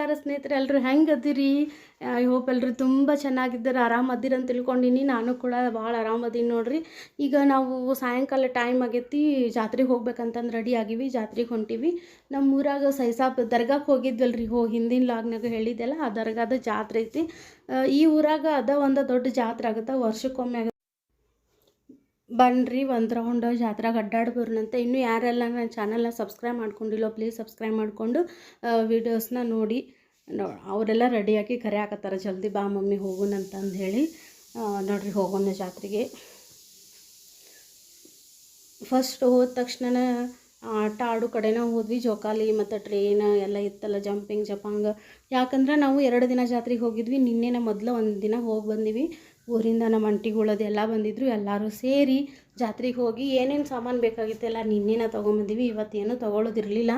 ನಮಸ್ಕಾರ ಸ್ನೇಹಿತರೆ ಎಲ್ಲರೂ ಹೆಂಗೆ ಅದಿರಿ? ಐ ಹೋಪ್ ಎಲ್ಲರೂ ತುಂಬ ಚೆನ್ನಾಗಿದ್ದಾರೆ ಆರಾಮದಿರ ಅಂತ ತಿಳ್ಕೊಂಡಿನಿ. ನಾನು ಕೂಡ ಭಾಳ ಆರಾಮದೀನಿ ನೋಡ್ರಿ. ಈಗ ನಾವು ಸಾಯಂಕಾಲ ಟೈಮ್ ಆಗೈತಿ, ಜಾತ್ರೆಗೆ ಹೋಗ್ಬೇಕಂತಂದು ರೆಡಿ ಆಗೀವಿ, ಜಾತ್ರೆಗೆ ಹೊಂಟೀವಿ. ನಮ್ಮ ಊರಾಗ ಸೈಸಾಪ್ ದರ್ಗಾಕ್ಕೆ ಹೋಗಿದ್ವಲ್ರಿ, ಹೋ, ಹಿಂದಿನ ಲಾಗ್ನಾಗ ಹೇಳಿದ್ದೆಲ್ಲ, ಆ ದರ್ಗಾದ ಜಾತ್ರೆ ಐತಿ. ಈ ಊರಾಗ ಅದ ಒಂದು ದೊಡ್ಡ ಜಾತ್ರೆ ಆಗುತ್ತೆ, ವರ್ಷಕ್ಕೊಮ್ಮೆ ಬನ್ನಿರಿ ಒಂದು ರೌಂಡ್ ಜಾತ್ರೆಗೆ ಅಡ್ಡಾಡಿ ಇನ್ನೂ ಯಾರೆಲ್ಲ ನನ್ನ ಚಾನಲ್ನ ಸಬ್ಸ್ಕ್ರೈಬ್ ಮಾಡ್ಕೊಂಡಿಲ್ಲೋ ಪ್ಲೀಸ್ ಸಬ್ಸ್ಕ್ರೈಬ್ ಮಾಡಿಕೊಂಡು ವೀಡಿಯೋಸ್ನ ನೋಡಿ. ಅವರೆಲ್ಲ ರೆಡಿಯಾಗಿ ಕರೆ ಹಾಕತ್ತಾರ. ಜಲ್ದಿ ಬಾ ಮಮ್ಮಿ ಹೋಗೋಣ ಅಂತಂದು ಹೇಳಿ. ನೋಡ್ರಿ ಹೋಗೋಣ ಜಾತ್ರೆಗೆ. ಫಸ್ಟ್ ಹೋದ ತಕ್ಷಣ ಆಟ ಆಡು ಕಡೆನೇ ಹೋದ್ವಿ. ಜೋಕಾಲಿ ಮತ್ತು ಟ್ರೈನ್ ಎಲ್ಲ ಇತ್ತಲ್ಲ ಜಂಪಿಂಗ್ ಜಪಾಂಗ್. ಯಾಕಂದ್ರೆ ನಾವು ಎರಡು ದಿನ ಜಾತ್ರೆಗೆ ಹೋಗಿದ್ವಿ. ನಿನ್ನೆನ ಮೊದಲು ಒಂದು ದಿನ ಹೋಗಿ ಬಂದೀವಿ. ಊರಿಂದ ನಮ್ಮ ಅಂಟಿಗಳು ಎಲ್ಲ ಬಂದಿದ್ರು, ಎಲ್ಲರೂ ಸೇರಿ ಜಾತ್ರೆಗೆ ಹೋಗಿ ಏನೇನು ಸಾಮಾನು ಬೇಕಾಗಿತ್ತು ಎಲ್ಲ ನಿನ್ನೆನ ತೊಗೊಂಬಂದೀವಿ, ಇವತ್ತೇನು ತೊಗೊಳೋದಿರಲಿಲ್ಲ.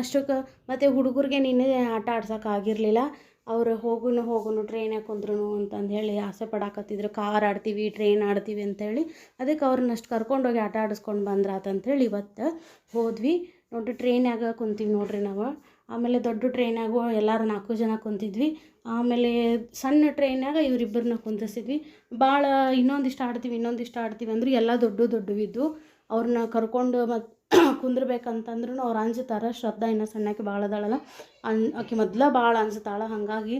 ಅಷ್ಟಕ್ಕೆ ಮತ್ತು ಹುಡುಗರಿಗೆ ನಿನ್ನೆ ಆಟ ಆಡ್ಸೋಕ್ಕಾಗಿರಲಿಲ್ಲ ಅವರು ಹೋಗುನು ಹೋಗುನು ಟ್ರೈನಾಗ ಕುಂದ್ರು ಅಂತಂದು ಹೇಳಿ ಆಸೆ ಪಡಾಕತ್ತಿದ್ರು. ಕಾರ್ ಆಡ್ತೀವಿ ಟ್ರೈನ್ ಆಡ್ತೀವಿ ಅಂತೇಳಿ ಅದಕ್ಕೆ ಅವ್ರನ್ನ ಅಷ್ಟು ಕರ್ಕೊಂಡೋಗಿ ಆಟ ಆಡಿಸ್ಕೊಂಡು ಬಂದ್ರಾತಂತೇಳಿ ಇವತ್ತು ಹೋದ್ವಿ. ನೋಡ್ರಿ ಟ್ರೈನ್ಯಾಗ ಕುಂತೀವಿ ನೋಡ್ರಿ ನಾವು. ಆಮೇಲೆ ದೊಡ್ಡ ಟ್ರೈನಾಗು ಎಲ್ಲರೂ ನಾಲ್ಕು ಜನ ಕುಂತಿದ್ವಿ. ಆಮೇಲೆ ಸಣ್ಣ ಟ್ರೈನಾಗ ಇವರಿಬ್ಬರನ್ನ ಕುಂದಿಸಿದ್ವಿ ಭಾಳ ಇನ್ನೊಂದಿಷ್ಟು ಆಡ್ತೀವಿ ಇನ್ನೊಂದಿಷ್ಟು ಆಡ್ತೀವಿ ಅಂದ್ರೆ ಎಲ್ಲ ದೊಡ್ಡ ದೊಡ್ಡವಿದ್ದು ಅವ್ರನ್ನ ಕರ್ಕೊಂಡು ಮತ್ತು ಕುಂದ್ರಬೇಕಂತಂದ್ರೂ ಅವ್ರು ಅಂಜುತ್ತಾರೆ ಶ್ರದ್ಧಾ ಇನ್ನು ಸಣ್ಣಕ್ಕೆ ಭಾಳ ಅದಾಳಲ್ಲ ಅನ್ ಆಕೆ ಮೊದ್ಲು ಭಾಳ ಅಂಜುತ್ತಾಳೆ ಹಾಗಾಗಿ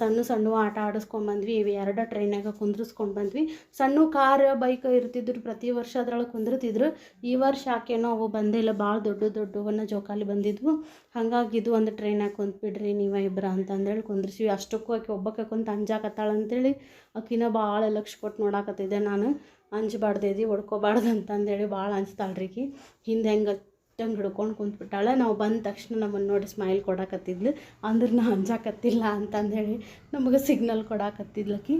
ಸಣ್ಣ ಸಣ್ಣ ಆಟ ಆಡಿಸ್ಕೊಂಬಂದ್ವಿ ಇವು ಎರಡು ಟ್ರೈನಾಗ ಕುಂದ್ರಿಸ್ಕೊಂಡು ಬಂದ್ವಿ. ಸಣ್ಣ ಕಾರ್ ಬೈಕ್ ಇರ್ತಿದ್ರು. ಪ್ರತಿ ವರ್ಷ ಅದ್ರೊಳಗೆ ಕುಂದಿರ್ತಿದ್ರು. ಈ ವರ್ಷ ಯಾಕೇನೋ ಅವು ಬಂದಿಲ್ಲ ಭಾಳ ದೊಡ್ಡ ದೊಡ್ಡವನ್ನ ಜೋಕಾಲಿ ಬಂದಿದ್ವು. ಹಾಗಾಗಿ ಇದು ಒಂದು ಟ್ರೈನಾಗ ಕುಂತ್ಬಿಡ್ರಿ, ನೀವು ಇಬ್ಬರ ಅಂತಂದೇಳಿ ಕುಂದ್ರಿಸಿವಿ. ಅಷ್ಟಕ್ಕೂ ಆಕೆ ಒಬ್ಬಕ್ಕೆ ಕುಂತು ಅಂಜಾಕತ್ತಾಳ ಅಂತೇಳಿ ಆಕಿನ ಭಾಳ ಲಕ್ಷ ಕೊಟ್ಟು ನೋಡಾಕತ್ತಿದ್ದೆ ನಾನು. ಅಂಜಬಾರ್ದೇದಿ, ಹೊಡ್ಕೋಬಾರ್ದು ಅಂತಂದೇಳಿ ಭಾಳ ರೀ ಆಕಿ ಹಿಂದೆ ಹೆಂಗೆ ಅಟ್ಟಂಗೆ ಹಿಡ್ಕೊಂಡು ಕುಂತ್ಬಿಟ್ಟಾಳೆ. ನಾವು ಬಂದ ತಕ್ಷಣ ನಮ್ಮನ್ನು ನೋಡಿ ಸ್ಮೈಲ್ ಕೊಡಾಕತ್ತಿದ್ಲು. ಅಂದ್ರೆ ನಾ ಅಂಜಾಕತ್ತಿಲ್ಲ ಅಂತಂದೇಳಿ ನಮಗೆ ಸಿಗ್ನಲ್ ಕೊಡಾಕತ್ತಿದ್ಲಕಿ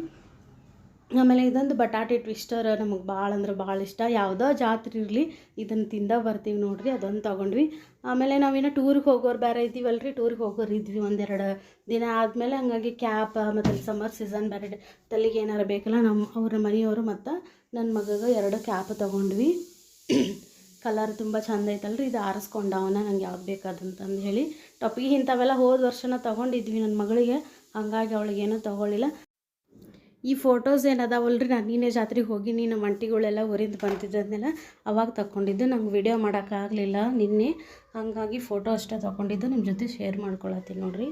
ಆಮೇಲೆ ಇದೊಂದು ಬಟಾಟೆ ಟ್ವಿಸ್ಟರ್ ನಮಗೆ ಭಾಳ ಅಂದ್ರೆ ಭಾಳ ಇಷ್ಟ. ಯಾವುದೋ ಜಾತ್ರೆ ಇರಲಿ ಇದನ್ನು ತಿಂದ ಬರ್ತೀವಿ ನೋಡ್ರಿ, ಅದೊಂದು ತೊಗೊಂಡ್ವಿ. ಆಮೇಲೆ ನಾವೇನೋ ಟೂರಿಗೆ ಹೋಗೋರು ಬೇರೆ ಇದ್ದೀವಲ್ರಿ ಟೂರಿಗೆ ಹೋಗೋರು ಇದ್ವಿ ಒಂದೆರಡು ದಿನ ಆದಮೇಲೆ ಹಂಗಾಗಿ ಕ್ಯಾಪ್ ಮತ್ತು ಸಮ್ಮರ್ ಸೀಸನ್ ಬೇರೆ ತಲೆಗೆ ಏನಾರು ಬೇಕಲ್ಲ ನಮ್ಮ ಅವ್ರ ಮನೆಯವರು ಮತ್ತು ನನ್ನ ಮಗಗೆ ಎರಡು ಕ್ಯಾಪ್ ತೊಗೊಂಡ್ವಿ. ಕಲರ್ ತುಂಬ ಚಂದ ಐತಲ್ರಿ, ಇದು ಆರಿಸ್ಕೊಂಡವನ ನಂಗೆ ಯಾವ್ದು ಬೇಕಾದಂತಂದು ಹೇಳಿ. ಟೊಪ್ಪಿಗೆ ಇಂಥವೆಲ್ಲ ಹೋದ ವರ್ಷನ ತೊಗೊಂಡಿದ್ವಿ ನನ್ನ ಮಗಳಿಗೆ, ಹಂಗಾಗಿ ಅವಳಿಗೇನೂ ತೊಗೊಳ್ಳಿಲ್ಲ ಈ ಫೋಟೋಸ್ ಏನದಾವಲ್ರಿ, ನಾನು ನೀನೇ ಜಾತ್ರೆಗೆ ಹೋಗಿ ನೀನು ಮಂಟಿಗಳೆಲ್ಲ ಊರಿಂದ ಬಂದಿದ್ದನ್ನೆಲ್ಲ ಅವಾಗ ತಗೊಂಡಿದ್ದು ನಂಗೆ ವಿಡಿಯೋ ಮಾಡೋಕ್ಕಾಗಲಿಲ್ಲ ನಿನ್ನೆ. ಹಾಗಾಗಿ ಫೋಟೋ ಅಷ್ಟೇ ತೊಗೊಂಡಿದ್ದು ನಿಮ್ಮ ಜೊತೆ ಶೇರ್ ಮಾಡ್ಕೊಳತ್ತೀನಿ ನೋಡಿರಿ.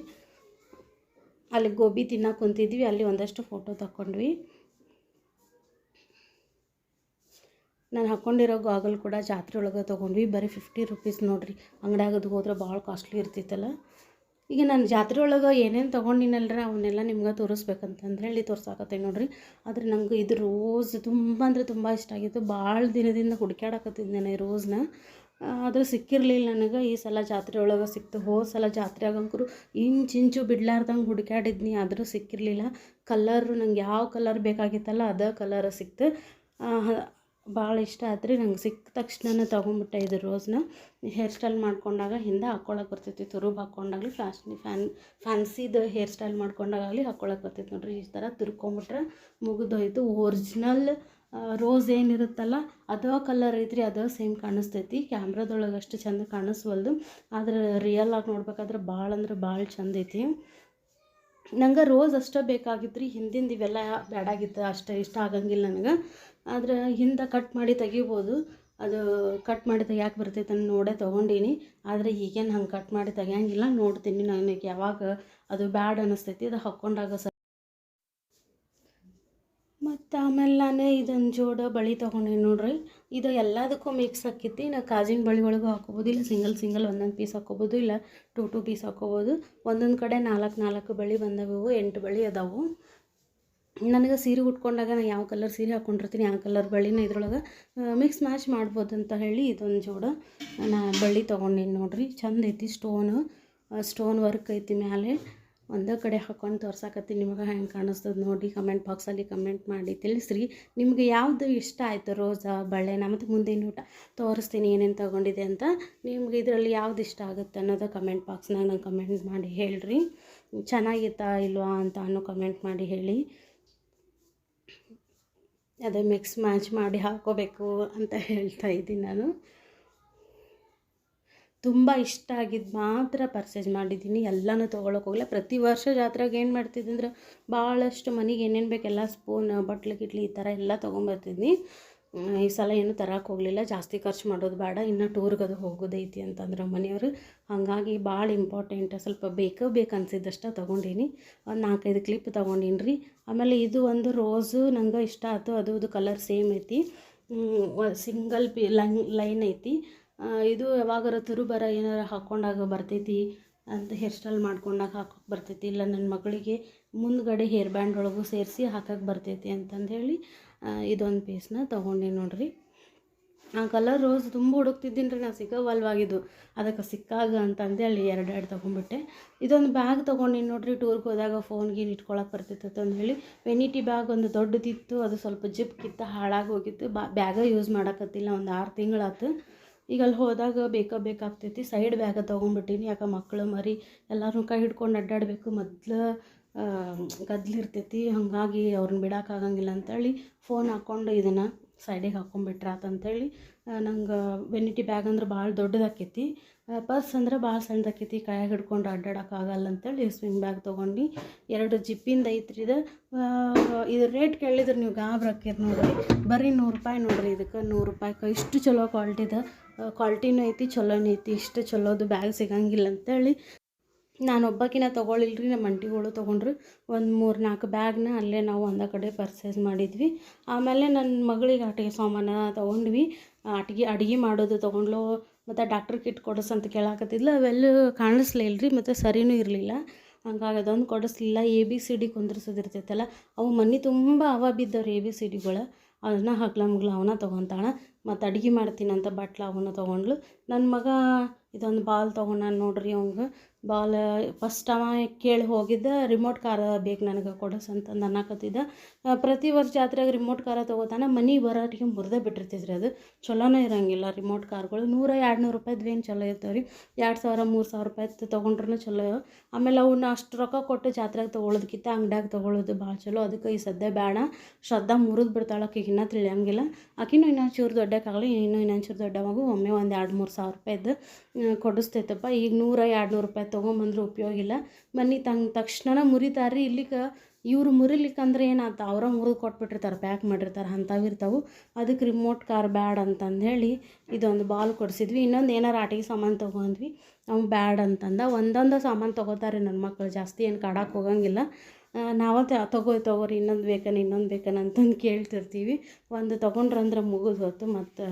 ಅಲ್ಲಿ ಗೋಬಿ ತಿನ್ನೋಕೆ ಕುಂತಿದ್ವಿ, ಅಲ್ಲಿ ಒಂದಷ್ಟು ಫೋಟೋ ತಗೊಂಡ್ವಿ ನಾನು ಹಾಕ್ಕೊಂಡಿರೋ ಗಾಗಲ್ ಕೂಡ ಜಾತ್ರೆ ಒಳಗೆ ತೊಗೊಂಡ್ವಿ. ಬರೀ ಫಿಫ್ಟಿ ರುಪೀಸ್ ನೋಡ್ರಿ. ಅಂಗಡಿಯಾಗದು ಹೋದ್ರೆ ಭಾಳ ಕಾಸ್ಟ್ಲಿ ಇರ್ತಿತ್ತಲ್ಲ. ಈಗ ನಾನು ಜಾತ್ರೆ ಒಳಗೆ ಏನೇನು ತೊಗೊಂಡಿನಲ್ರ, ಅವನ್ನೆಲ್ಲ ನಿಮ್ಗೆ ತೋರಿಸ್ಬೇಕಂತಂದ್ರೆ ಹೇಳಿ ತೋರ್ಸಾಕತ್ತೀನಿ ನೋಡ್ರಿ. ಆದರೆ ನಂಗೆ ಇದು ರೋಸ್ ತುಂಬ ಅಂದರೆ ತುಂಬ ಇಷ್ಟ ಆಗಿತ್ತು. ಭಾಳ ದಿನದಿಂದ ಹುಡುಕ್ಯಾಡಕತ್ತಿದ್ದೆ ನಾನು ಈ ರೋಸ್ನ. ಆದರೂ ಸಿಕ್ಕಿರಲಿಲ್ಲ ನನಗೆ. ಈ ಸಲ ಜಾತ್ರೆ ಒಳಗೆ ಸಿಕ್ತು. ಹೋದ ಸಲ ಜಾತ್ರೆ ಆಗಂಕರು ಇಂಚು ಇಂಚು ಬಿಡ್ಲಾರ್ದಂಗೆ ಹುಡುಕ್ಯಾಡಿದ್ನಿ, ಆದರೂ ಸಿಕ್ಕಿರಲಿಲ್ಲ. ಕಲರು ನಂಗೆ ಯಾವ ಕಲರ್ ಬೇಕಾಗಿತ್ತಲ್ಲ ಅದೇ ಕಲರ್ ಸಿಕ್ತು. ಭಾಳ ಇಷ್ಟ ಆತ್ರಿ. ನಂಗೆ ಸಿಕ್ಕ ತಕ್ಷಣ ತೊಗೊಂಬಿಟ್ಟೆ ಇದು ರೋಸ್ನ. ಹೇರ್ ಸ್ಟೈಲ್ ಮಾಡ್ಕೊಂಡಾಗ ಹಿಂದೆ ಹಾಕ್ಕೊಳಕ್ಕೆ ಬರ್ತೈತಿ. ತುರುಬ್ ಹಾಕ್ಕೊಂಡಾಗಲಿ ಫ್ಯಾಶನ್ ಫ್ಯಾನ್, ಫ್ಯಾನ್ಸಿದು ಹೇರ್ ಸ್ಟೈಲ್ ಮಾಡ್ಕೊಂಡಾಗಲಿ ಹಾಕ್ಕೊಳಕ್ಕೆ ಬರ್ತೈತಿ ನೋಡ್ರಿ. ಈ ಥರ ತಿರ್ಕೊಂಬಿಟ್ರೆ ಮುಗಿದೋಯ್ತು. ಒರಿಜಿನಲ್ ರೋಸ್ ಏನಿರುತ್ತಲ್ಲ, ಅದೇ ಕಲರ್ ಐತ್ರಿ, ಅದೇ ಸೇಮ್ ಕಾಣಿಸ್ತೈತಿ. ಕ್ಯಾಮ್ರಾದೊಳಗೆ ಅಷ್ಟು ಚಂದ ಕಾಣಿಸ್ವಲ್ದು. ಆದ್ರೆ ರಿಯಲ್ ಆಗಿ ನೋಡ್ಬೇಕಾದ್ರೆ ಭಾಳ ಅಂದ್ರೆ ಭಾಳ ಚಂದ ಐತಿ. ನಂಗೆ ರೋಸ್ ಅಷ್ಟೇ ಬೇಕಾಗಿತ್ತು ರೀ ಹಿಂದಿಂದ ಇವೆಲ್ಲ ಬ್ಯಾಡಾಗಿತ್ತು. ಅಷ್ಟೇ ಇಷ್ಟ ಆಗಂಗಿಲ್ಲ ನನಗೆ. ಆದ್ರೆ ಹಿಂದೆ ಕಟ್ ಮಾಡಿ ತೆಗಿಬೋದು. ಅದು ಕಟ್ ಮಾಡಿ ತೆಗಿಯಾಕೆ ಬರ್ತೈತೆ ಅಂತ ನೋಡೇ ತೊಗೊಂಡೀನಿ. ಆದರೆ ಈಗೇನು ಹಂಗೆ ಕಟ್ ಮಾಡಿ ತೆಗಿಯಂಗಿಲ್ಲ. ನೋಡ್ತೀನಿ ನನಗೆ ಯಾವಾಗ ಅದು ಬ್ಯಾಡ್ ಅನ್ನಿಸ್ತೈತಿ ಅದು ಹಾಕ್ಕೊಂಡಾಗ ಸ ಮತ್ತು ಆಮೇಲೆ ನಾನು ಇದೊಂದು ಜೋಡ ಬಳಿ ತೊಗೊಂಡೀನಿ ನೋಡ್ರಿ. ಇದು ಎಲ್ಲದಕ್ಕೂ ಮಿಕ್ಸ್ ಆಕೈತಿ ನಾ ಕಾಜಿನ ಬಳಿ ಒಳಗೂ ಹಾಕೋಬೋದು. ಇಲ್ಲ ಸಿಂಗಲ್ ಸಿಂಗಲ್ ಒಂದೊಂದು ಪೀಸ್ ಹಾಕೋಬೋದು. ಇಲ್ಲ ಟೂ ಟೂ ಪೀಸ್ ಹಾಕೋಬೋದು. ಒಂದೊಂದು ಕಡೆ ನಾಲ್ಕು ನಾಲ್ಕು ಬಳಿ ಬಂದವು, ಎಂಟು ಬಳಿ ಅದಾವು. ನನಗೆ ಸೀರೆ ಉಟ್ಕೊಂಡಾಗ ನಾನು ಯಾವ ಕಲರ್ ಸೀರೆ ಹಾಕ್ಕೊಂಡಿರ್ತೀನಿ ಯಾವ ಕಲರ್ ಬಳ್ಳಿನ ಇದ್ರೊಳಗೆ ಮಿಕ್ಸ್ ಮ್ಯಾಚ್ ಮಾಡ್ಬೋದು ಅಂತ ಹೇಳಿ ಇದೊಂದು ಜೋಡ ನಾ ಬಳ್ಳಿ ತೊಗೊಂಡೀನಿ ನೋಡಿರಿ. ಚಂದ ಐತಿ ಸ್ಟೋನು ಸ್ಟೋನ್ ವರ್ಕ್ ಐತಿ ಮ್ಯಾಲೆ. ಒಂದೇ ಕಡೆ ಹಾಕ್ಕೊಂಡು ತೋರ್ಸಾಕತ್ತೀನಿ ನಿಮಗೆ ಹೆಂಗೆ ಕಾಣಿಸ್ತದೆ ನೋಡಿ ಕಮೆಂಟ್ ಬಾಕ್ಸಲ್ಲಿ ಕಮೆಂಟ್ ಮಾಡಿ ತಿಳಿಸ್ರಿ. ನಿಮಗೆ ಯಾವುದು ಇಷ್ಟ ಆಯಿತು ರೋಸಾ ಬಳೆನ ಮತ್ತು ಮುಂದಿನ ಊಟ ತೋರಿಸ್ತೀನಿ ಏನೇನು ತೊಗೊಂಡಿದೆ ಅಂತ. ನಿಮ್ಗೆ ಇದರಲ್ಲಿ ಯಾವ್ದು ಇಷ್ಟ ಆಗುತ್ತೆ ಅನ್ನೋದು ಕಮೆಂಟ್ ಬಾಕ್ಸ್ನಾಗ ನಂಗೆ ಕಮೆಂಟ್ ಮಾಡಿ ಹೇಳ್ರಿ. ಚೆನ್ನಾಗಿತ್ತಾ ಇಲ್ವಾ ಅಂತ ಅನ್ನೋ ಕಮೆಂಟ್ ಮಾಡಿ ಹೇಳಿ. ಅದೇ ಮಿಕ್ಸ್ ಮ್ಯಾಚ್ ಮಾಡಿ ಹಾಕೋಬೇಕು ಅಂತ ಹೇಳ್ತಾ ಇದ್ದೀನಿ ನಾನು. ತುಂಬ ಇಷ್ಟ ಆಗಿದ್ದು ಮಾತ್ರ ಪರ್ಚೇಸ್ ಮಾಡಿದ್ದೀನಿ. ಎಲ್ಲನೂ ತೊಗೊಳಕ್ಕೆ ಹೋಗಲ್ಲ ಪ್ರತಿ ವರ್ಷ ಜಾತ್ರೆಗೆ ಏನು ಮಾಡ್ತಿದ್ದೆ ಅಂದ್ರೆ ಭಾಳಷ್ಟು ಮನೆಗೆ ಏನೇನು ಬೇಕೆಲ್ಲ ಸ್ಪೂನ್ ಬಟ್ಲು ಗಿಟ್ಲಿ ಈ ಥರ ಎಲ್ಲ ತೊಗೊಂಬರ್ತಿದ್ನಿ ಹ್ಮ್, ಈ ಸಲ ಏನು ತರಕ್ಕೆ ಹೋಗಲಿಲ್ಲ. ಜಾಸ್ತಿ ಖರ್ಚು ಮಾಡೋದು ಬೇಡ. ಇನ್ನು ಟೂರ್ಗೆ ಅದು ಹೋಗೋದೈತಿ ಅಂತಂದ್ರೆ ಮನೆಯವರು. ಹಾಗಾಗಿ ಭಾಳ ಇಂಪಾರ್ಟೆಂಟ್ ಸ್ವಲ್ಪ ಬೇಕು ಬೇಕು ಅನ್ಸಿದ್ದಷ್ಟು ತೊಗೊಂಡೀನಿ. ಒಂದು ನಾಲ್ಕೈದು ಕ್ಲಿಪ್ ತೊಗೊಂಡೀನಿ ರೀ ಆಮೇಲೆ ಇದು ಒಂದು ರೋಸು ನಂಗೆ ಇಷ್ಟ ಆಯ್ತು ಅದು, ಇದು ಕಲರ್ ಸೇಮ್ ಐತಿ. ಸಿಂಗಲ್ ಪಿ ಲೈನ್ ಲೈನ್ ಐತಿ. ಇದು ಯಾವಾಗಾರ ತುರುಬರ ಏನಾರ ಹಾಕ್ಕೊಂಡಾಗ ಬರ್ತೈತಿ. ಅಂತ ಹೇರ್ ಸ್ಟೈಲ್ ಮಾಡ್ಕೊಂಡಾಗ ಹಾಕೋಕೆ ಬರ್ತೈತಿ. ಇಲ್ಲ ನನ್ನ ಮಗಳಿಗೆ ಮುಂದ್ಗಡೆ ಹೇರ್ ಬ್ಯಾಂಡ್ ಒಳಗೂ ಸೇರಿಸಿ ಹಾಕೋಕೆ ಬರ್ತೈತಿ ಅಂತಂದು ಹೇಳಿ. ಇದೊಂದು ಪೀಸ್ನ ತೊಗೊಂಡೆ ನೋಡ್ರಿ. ಆ ಕಲರ್ ರೋಸ್ ತುಂಬ ಹುಡುಕ್ತಿದ್ದೀನಿ ರೀ ನಾ ಸಿಕ್ಕವಲ್ವಾಗಿದ್ದು ಅದಕ್ಕೆ ಸಿಕ್ಕಾಗ ಅಂತಂದೇಳಿ ಎರಡು ಎರಡು ತೊಗೊಂಡ್ಬಿಟ್ಟೆ. ಇದೊಂದು ಬ್ಯಾಗ್ ತೊಗೊಂಡಿನಿ ನೋಡ್ರಿ ಟೂರ್ಗೆ ಹೋದಾಗ ಫೋನ್ ಗೀನ್ ಇಟ್ಕೊಳಕ್ಕೆ ಬರ್ತಿತ್ತು ಹೇಳಿ ವೆನಿಟಿ ಬ್ಯಾಗ್ ಒಂದು ದೊಡ್ಡದಿತ್ತು, ಅದು ಸ್ವಲ್ಪ ಜಿಪ್ ಕಿತ್ತ ಹಾಳಾಗಿ ಹೋಗಿತ್ತು. ಬಾ ಬ್ಯಾಗ ಯೂಸ್ ಮಾಡೋಕತ್ತಿಲ್ಲ, ಒಂದು ಆರು ತಿಂಗಳಾತು. ಈಗ ಅಲ್ಲಿ ಹೋದಾಗ ಬೇಕ, ಬೇಕಾಗ್ತೈತಿ. ಸೈಡ್ ಬ್ಯಾಗ ತೊಗೊಂಡ್ಬಿಟ್ಟಿನಿ, ಯಾಕೆ ಮಕ್ಕಳು ಮರಿ ಎಲ್ಲರೂ ಕೈ ಹಿಡ್ಕೊಂಡು ಅಡ್ಡಾಡಬೇಕು. ಮೊದ್ಲು ಗದ್ಲಿರ್ತೈತಿ ಹಾಗಾಗಿ ಅವ್ರನ್ನ ಬಿಡೋಕ್ಕಾಗಂಗಿಲ್ಲ ಅಂತೇಳಿ ಫೋನ್ ಹಾಕ್ಕೊಂಡು ಇದನ್ನು ಸೈಡಿಗೆ ಹಾಕ್ಕೊಂಡ್ಬಿಟ್ರೆ ಅಂತೇಳಿ ನಂಗೆ ವೆನಿಟಿ ಬ್ಯಾಗ್ ಅಂದ್ರೆ ಭಾಳ ದೊಡ್ಡದಾಕೈತಿ ಪರ್ಸ್ ಅಂದ್ರೆ ಭಾಳ ಸಣ್ಣದಾಕೈತಿ, ಕೈಯಾಗ ಹಿಡ್ಕೊಂಡು ಅಡ್ಡಾಡೋಕ್ಕಾಗಲ್ಲ ಅಂತೇಳಿ ಸ್ವಿಂಗ್ ಬ್ಯಾಗ್ ತೊಗೊಂಡು, ಎರಡು ಜಿಪ್ಪಿಂದ ಐತ್ರಿ ಇದು ಇದು ರೇಟ್ ಕೇಳಿದ್ರೆ ನೀವು ಗಾಬ್ರ ನೋಡಿರಿ ನೋಡ್ರಿ, ಬರೀ ನೂರು ರೂಪಾಯಿ ನೋಡಿರಿ ಇದಕ್ಕೆ, ನೂರು ರೂಪಾಯಿಗೆ ಇಷ್ಟು ಚಲೋ ಕ್ವಾಲಿಟಿದ ಕ್ವಾಲ್ಟಿನೂ ಐತಿ, ಚಲೋನೂ ಐತಿ, ಇಷ್ಟು ಚಲೋದು ಬ್ಯಾಗ್ ಸಿಗಂಗಿಲ್ಲ ಅಂತೇಳಿ ನಾನು ಒಬ್ಬಾಕಿನ ರೀ ನಮ್ಮ ಅಂಟಿಗಳು ತೊಗೊಂಡ್ರು. ಒಂದು ಮೂರು ನಾಲ್ಕು ಬ್ಯಾಗ್ನ ಅಲ್ಲೇ ನಾವು ಒಂದ ಕಡೆ ಪರ್ಚೇಸ್ ಮಾಡಿದ್ವಿ. ಆಮೇಲೆ ನನ್ನ ಮಗಳಿಗೆ ಆಟಿಗೆ ಸಾಮಾನು ತೊಗೊಂಡ್ವಿ. ಆಟಿಗೆ ಅಡುಗೆ ಮಾಡೋದು ತೊಗೊಂಡ್ಲು. ಮತ್ತು ಡಾಕ್ಟ್ರ್ ಕಿಟ್ ಕೊಡಿಸ್ ಅಂತ ಕೇಳಾಕತ್ತಿದ್ಲು. ಅವೆಲ್ಲ ಕಾಣಿಸ್ಲಿಲ್ಲ ರೀ ಮತ್ತು ಸರಿನೂ ಇರಲಿಲ್ಲ. ಹಂಗಾಗಿ ಅದೊಂದು ಕೊಡಿಸ್ಲಿಲ್ಲ. ಎ ಬಿ ಸಿ ಡಿ ಕುಂದ್ರಿಸೋದಿರ್ತೈತಲ್ಲ, ಅವು ಮನೆ ತುಂಬ ಅವ ಬಿದ್ದವ್ರು ಎ ಬಿ ಸಿ ಡಿಗಳು ಅದನ್ನ ಹಗ್ಲ ಮುಗ್ಲ ಅವನ್ನ ತೊಗೊತಾಳ. ಮತ್ತು ಅಡುಗೆ ಮಾಡ್ತೀನಂತ ಬಟ್ಲು ಅವನ್ನ ತೊಗೊಂಡ್ಲು ನನ್ನ ಮಗ ಇದೊಂದು ಬಾಲ್ ತೊಗೊಂಡಾನ ನೋಡ್ರಿ ಅವಂಗೆ. ಬಾಲ್ ಫಸ್ಟ್ ಅವ ಕೇಳಿ ಹೋಗಿದ್ದ ರಿಮೋಟ್ ಕಾರ ಬೇಕು ನನಗೆ ಕೊಡಸ್ ಅಂತಂದು ಅನ್ನಕತ್ತಿದ್ದ ಪ್ರತಿ ವರ್ಷ ಜಾತ್ರೆಗೆ ರಿಮೋಟ್ ಕಾರ ತೊಗೋತಾನೆ ಮನೆಗೆ ಬರೋಟಿಗೆ ಮುರಿದೇ ಬಿಟ್ಟಿರ್ತೈತ್ರಿ ಅದು. ಚಲೋನೇ ಇರೋಂಗಿಲ್ಲ ರಿಮೋಟ್ ಕಾರ್ಗಳು ನೂರ ಎರಡು ನೂರು ರೂಪಾಯ್ದು ಏನು ಚಲೋ ಇರ್ತಾವೆ ರೀ. ಎರಡು ಸಾವಿರ, ಮೂರು ಸಾವಿರ ರೂಪಾಯ್ದು ತೊಗೊಂಡ್ರೂ ಚಲೋ. ಆಮೇಲೆ ಅವನ್ನ ಅಷ್ಟು ರೊಕ್ಕ ಕೊಟ್ಟು ಜಾತ್ರೆಗೆ ತೊಗೊಳೋದಕ್ಕಿಂತ ಅಂಗಡ್ಯಾಗ ತೊಗೊಳೋದು ಭಾಳ ಚಲೋ. ಅದಕ್ಕೆ ಈ ಸದ್ಯ ಬೇಡ ಶ್ರದ್ಧಾ ಮುರಿದು ಬಿಡ್ತಾಳೆ ಇನ್ನೂ ತಿಳಿಯಂಗಿಲ್ಲ. ಆಕಿನೂ ಇನ್ನೊಂದು ಚೂರು ದೊಡ್ಡಕ್ಕಾಗಲಿ, ಇನ್ನೂ ಇನ್ನೊಂದು ಚೂರು ದೊಡ್ಡ ಮಗು, ಒಮ್ಮೆ ಒಂದು ಎರಡು ಮೂರು ಸಾವಿರ ರೂಪಾಯಿದ್ದು ಕೊಡಿಸ್ತೈತಪ್ಪ ಈಗ ನೂರ ಎರಡು ನೂರು ರೂಪಾಯಿ ತೊಗೊಂಬಂದ್ರೆ ಉಪಯೋಗ ಇಲ್ಲ. ಮನೆ ತಂಗ ತಕ್ಷಣ ಮುರಿತಾರ್ರಿ. ಇಲ್ಲಿಗೆ ಇವ್ರು ಮುರಿಲಿಕ್ಕಂದ್ರೆ ಏನಾಯ್ತು ಅವರ ಮುರಿದು ಕೊಟ್ಬಿಟ್ಟಿರ್ತಾರೆ, ಪ್ಯಾಕ್ ಮಾಡಿರ್ತಾರೆ, ಅಂಥವು ಇರ್ತಾವೆ. ಅದಕ್ಕೆ ರಿಮೋಟ್ ಕಾರ್ ಬ್ಯಾಡ್ ಅಂತಂದು ಹೇಳಿ ಇದೊಂದು ಬಾಲ್ ಕೊಡಿಸಿದ್ವಿ. ಇನ್ನೊಂದು ಏನಾರು ಆಟಿಗೆ ಸಾಮಾನು ತೊಗೊಂಡ್ವಿ. ಅವ್ನು ಬ್ಯಾಡ್ ಅಂತಂದ. ಒಂದೊಂದು ಸಾಮಾನು ತೊಗೋತಾರೆ ನನ್ನ ಮಕ್ಕಳು ಜಾಸ್ತಿ ಏನು ಕಾಡಕ್ಕೆ ಹೋಗಂಗಿಲ್ಲ. ನಾವು ತಗೋ, ತಗೋರಿ, ಇನ್ನೊಂದು ಬೇಕನ ಇನ್ನೊಂದು ಬೇಕನ ಅಂತಂದು ಕೇಳ್ತಿರ್ತೀವಿ. ಒಂದು ತೊಗೊಂಡ್ರಂದ್ರೆ ಮುಗಿದು ಹೊತ್ತು ಮತ್ತು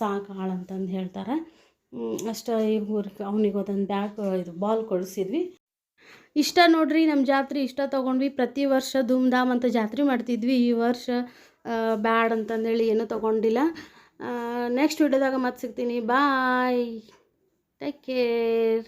ಸಾಕು ಹಾಳು ಅಂತಂದು ಹೇಳ್ತಾರೆ. ಅಷ್ಟು ಊರಿಗೆ ಅವನಿಗೆ ಅದೊಂದು ಬ್ಯಾಗ್, ಇದು ಬಾಲ್ ಕೊಡಿಸಿದ್ವಿ. ಇಷ್ಟ ನೋಡ್ರಿ ನಮ್ಮ ಜಾತ್ರೆ, ಇಷ್ಟ ತೊಗೊಂಡ್ವಿ. ಪ್ರತಿ ವರ್ಷ ಧೂಮ್ ಧಾಮ್ ಅಂತ ಜಾತ್ರೆ ಮಾಡ್ತಿದ್ವಿ. ಈ ವರ್ಷ ಬ್ಯಾಡ್ ಅಂತಂದೇಳಿ ಏನೂ ತೊಗೊಂಡಿಲ್ಲ. ನೆಕ್ಸ್ಟ್ ವಿಡಿಯೋದಾಗ ಮತ್ತೆ ಸಿಗ್ತೀನಿ. Bye take care